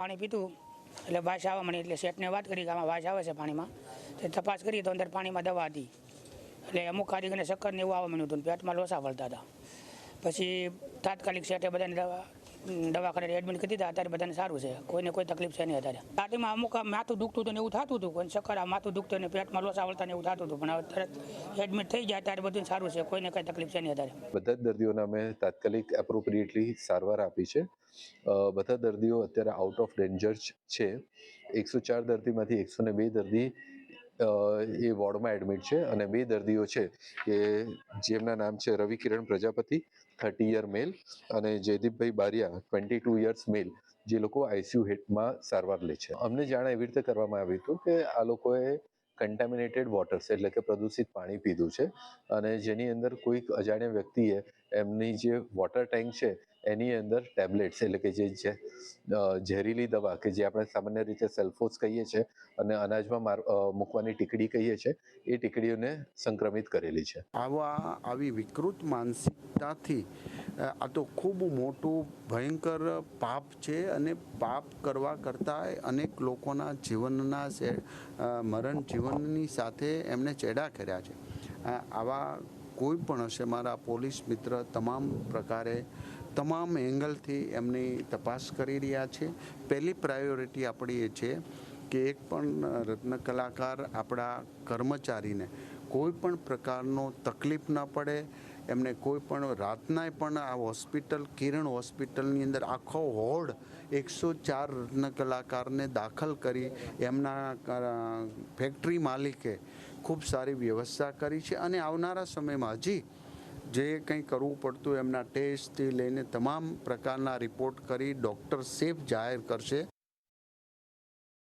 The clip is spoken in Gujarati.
પાણી પીતું એટલે વાસ આવવા મળી એટલે શેઠને વાત કરી કે આમાં વાસ આવે છે પાણીમાં. તે તપાસ કરી તો અંદર પાણીમાં દવા હતી. એટલે અમુક કારીગરને શક્કરને એવું આવવા મળ્યું હતું પેટમાં લોસા વળતા હતા. પછી તાત્કાલિક શેઠે બધાને દવા દવાખાને એડમિટ કરી દીધા, અત્યારે બધાને સારું છે. કોઈને કોઈ તકલીફ છે નહીં અત્યારે. સ્ટાર્ટિંગમાં અમુક માથું દુખતું હતું ને એવું થતું હતું કોઈ ચક્કર માથું દુખતું ને પેટમાં લોસા ને એવું થતું હતું, પણ હવે તરત એડમિટ થઈ જાય ત્યારે બધું સારું છે, કોઈને કંઈ તકલીફ છે નહીં અત્યારે. બધા દર્દીઓને અમે તાત્કાલિક એપ્રોપ્રિએટલી સારવાર આપી છે. બધા દર્દીઓ અત્યારે આઉટ ઓફ ડેન્જર છે. એકસો ચાર દર્દીમાંથી એકસો ને બે દર્દી એ વોર્ડમાં એડમિટ છે અને બે દર્દીઓ છે કે જેમના નામ છે Ravi Kiran Prajapati, thirty year male અને Jaydeepbhai Baria, twenty two years male, જે લોકો આઈસીયુ હેટમાં સારવાર લે છે. અમને જાણ એવી રીતે કરવામાં આવ્યું હતું કે આ લોકોએ કન્ટામિનેટેડ વોટર્સ એટલે કે પ્રદૂષિત પાણી પીધું છે અને જેની અંદર કોઈક અજાણ્યા વ્યક્તિએ એમની જે વોટર ટેન્ક છે એની અંદર ટેબ્લેટ્સ એટલે કે જે જે, ઝેરીલી દવા કે જે આપણે સામાન્ય રીતે સેલ્ફોસ કહીએ છીએ અને અનાજમાં મૂકવાની ટીકડી કહીએ છીએ એ ટીકડીઓને સંક્રમિત કરેલી છે. આવા આવી વિકૃત માનસિકતાથી આ તો ખૂબ મોટું ભયંકર પાપ છે અને પાપ કરવા કરતાં અનેક લોકોના જીવનના મરણ જીવનની સાથે એમણે ચેડા કર્યા છે. આવા કોઈ પણ હશે, મારા પોલીસ મિત્ર તમામ પ્રકારે, તમામ એંગલથી એમની તપાસ કરી રહ્યા છે. પહેલી પ્રાયોરિટી આપણી એ છે કે એક પણ રત્ન કલાકાર આપણા કર્મચારીને કોઈ પણ પ્રકારનો તકલીફ ન પડે એમને કોઈ પણ રાતનાય પણ આ હોસ્પિટલ, કિરણ હોસ્પિટલની અંદર આખો હોડ એકસો ચાર કલાકારને દાખલ કરી એમના ફેક્ટરી માલિકે ખૂબ સારી વ્યવસ્થા કરી છે. અને આવનારા સમયમાં હજી જે કંઈ કરવું પડતું એમના ટેસ્ટથી લઈને તમામ પ્રકારના રિપોર્ટ કરી ડૉક્ટર સેફ જાહેર કરશે.